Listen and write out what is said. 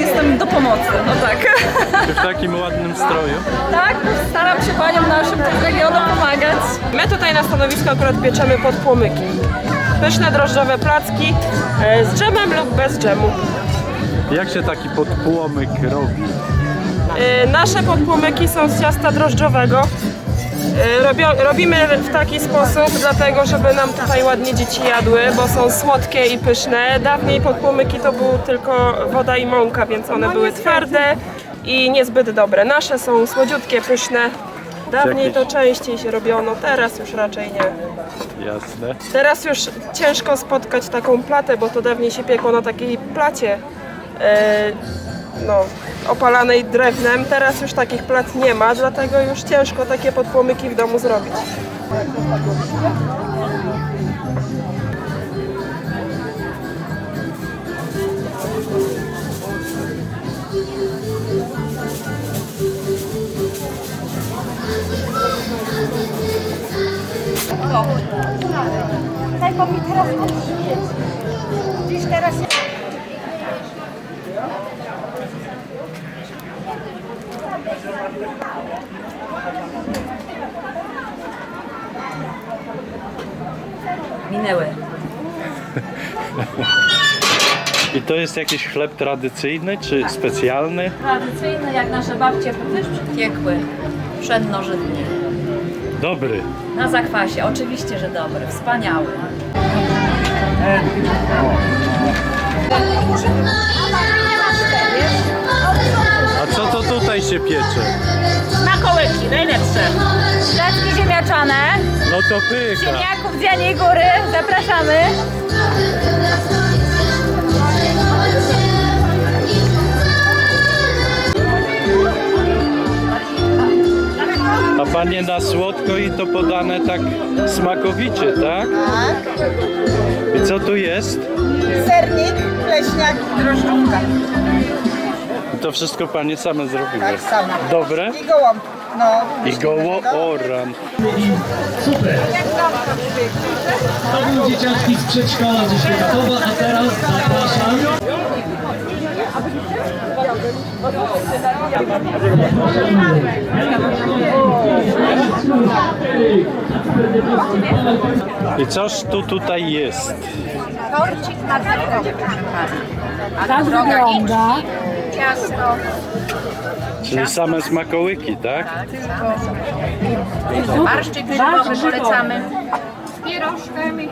Jestem do pomocy, no tak. Czy w takim ładnym stroju? Tak, staram się paniom naszym z regionu pomagać. My tutaj na stanowisku akurat pieczemy podpłomyki. Pyszne drożdżowe placki e, z dżemem lub bez dżemu. Jak się taki podpłomyk robi? E, Nasze podpłomyki są z ciasta drożdżowego. E, Robio, robimy w taki sposób, dlatego żeby nam tutaj ładnie dzieci jadły, bo są słodkie i pyszne. Dawniej podpłomyki to był tylko woda i mąka, więc one były twarde i niezbyt dobre. Nasze są słodziutkie, pyszne. Dawniej to częściej się robiono, teraz już raczej nie. Jasne. Teraz już ciężko spotkać taką platę, bo to dawniej się piekło na takiej placie e, no, opalanej drewnem. Teraz już takich plat nie ma, dlatego już ciężko takie podpłomyki w domu zrobić. Daj, bo mi teraz. Dziś teraz... Minęły. I to jest jakiś chleb tradycyjny czy specjalny? Tradycyjne, jak nasze babcie też piekły. Pszennożytnie. Dobry. Na zakwasie, oczywiście, że dobry, wspaniały. A piecze? Smakołyki, najlepsze. Placki ziemniaczane, No to pycha. ziemniaków z Janiej Góry, zapraszamy. A panie na słodko i to podane tak smakowicie, tak? Tak. I co tu jest? Sernik, pleśniak i drożdżówka. To wszystko panie same zrobiły. Tak. Dobre? I gołąb. No, I goło oran. To był dzieciaczki z przedszkola ze Świętowa, a teraz zapraszam. I coż tu tutaj jest? torcik na drogę. Tak wygląda ciasto. Czyli same smakołyki, tak? tak barszczyk grzybowy polecamy. Z pierożkiem i